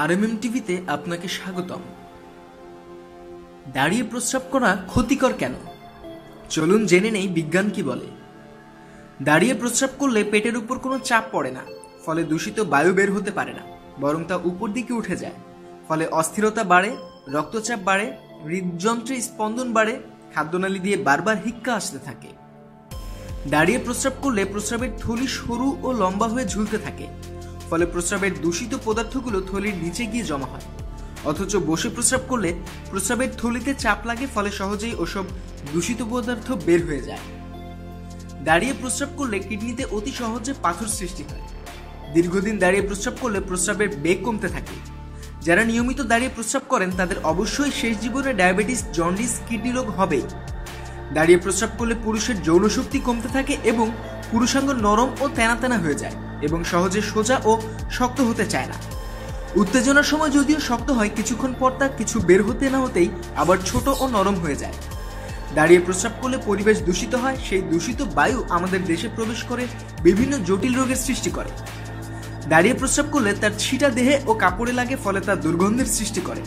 RMM টিভিতে আপনাকে স্বাগতম। দাঁড়িয়ে প্রস্রাব করা ক্ষতিকর কেন? চলুন জেনে নেই বিজ্ঞান কি বলে। দাঁড়িয়ে প্রস্রাব করলে পেটের উপর কোনো চাপ পড়ে না, ফলে দূষিত বায়ু বের হতে পারে না, বরং তা উপর দিকে উঠে যায়। ফলে অস্থিরতা বাড়ে, রক্তচাপ বাড়ে, হৃদযন্ত্রে স্পন্দন বাড়ে, খাদ্যনালী দিয়ে বারবার হিক্কা আসতে থাকে। দাঁড়িয়ে প্রস্রাব করলে প্রস্রাবের থলি সরু ও লম্বা হয়ে ঝুলতে থাকে ফলে প্রস্রাবের দূষিত পদার্থগুলো থলির নিচে গিয়ে জমা হয়। অথচ বসে প্রস্রাব করলে প্রস্রাবের থলিতে চাপ লাগে, ফলে সহজেই ওসব দূষিত পদার্থ বের হয়ে যায়। দাঁড়িয়ে প্রস্রাব করলে কিডনিতে অতি সহজে পাথর সৃষ্টি হয়। দীর্ঘদিন দাঁড়িয়ে প্রস্রাব করলে প্রস্রাবের বেগ কমতে থাকে। যারা নিয়মিত দাঁড়িয়ে প্রস্রাব করেন, তাদের অবশ্যই শেষ জীবনে ডায়াবেটিস, জন্ডিস, কিডনি রোগ হবেই। দাঁড়িয়ে প্রস্রাব করলে পুরুষের যৌনশক্তি কমতে থাকে এবং পুরুষাঙ্গ নরম ও তেনা তেনা হয়ে যায়। এবং সহজে সোজা ও শক্ত হতে চায় না। উত্তেজনার সময় যদিও শক্ত হয়, কিছুক্ষণ পর তা কিছু বের হতে না হতেই আবার ছোট ও নরম হয়ে যায়। দাঁড়িয়ে প্রস্রাব করলে পরিবেশ দূষিত হয়, সেই দূষিত বায়ু আমাদের দেশে প্রবেশ করে বিভিন্ন জটিল রোগের সৃষ্টি করে। দাঁড়িয়ে প্রস্রাব করলে তার ছিটা দেহে ও কাপড়ে লাগে, ফলে তার দুর্গন্ধের সৃষ্টি করে।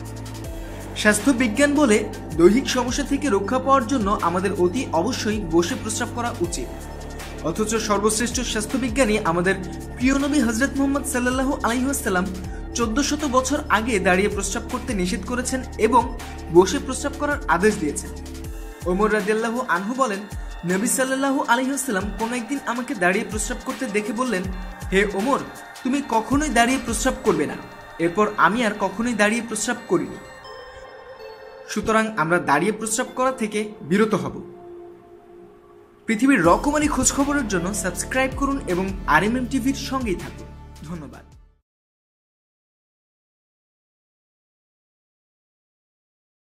স্বাস্থ্য বিজ্ঞান বলে দৈহিক সমস্যা থেকে রক্ষা পাওয়ার জন্য আমাদের অতি অবশ্যই বসে প্রস্রাব করা উচিত। অথচ সর্বশ্রেষ্ঠ স্বাস্থ্যবিজ্ঞানী আমাদের প্রিয় নবী হজরত মোহাম্মদ সাল্লাহ আলহিহাস্লাম চোদ্দ শত বছর আগে দাঁড়িয়ে প্রস্রাব করতে নিষেধ করেছেন এবং বসে প্রস্রাব করার আদেশ দিয়েছেন। ওমর রাজিয়াল্লাহু আনহু বলেন, নবী সাল্লাহু আলহিহাস্লাম কোনো একদিন আমাকে দাঁড়িয়ে প্রস্রাব করতে দেখে বললেন, হে ওমর, তুমি কখনোই দাঁড়িয়ে প্রস্রাব করবে না। এরপর আমি আর কখনোই দাঁড়িয়ে প্রস্রাব করিনি। সুতরাং আমরা দাঁড়িয়ে প্রস্রাব করা থেকে বিরত হব পৃথিবীর রকমারি খোঁজখবরের জন্য সাবস্ক্রাইব করুন এবং আর এম টিভির সঙ্গেই থাকুন। ধন্যবাদ।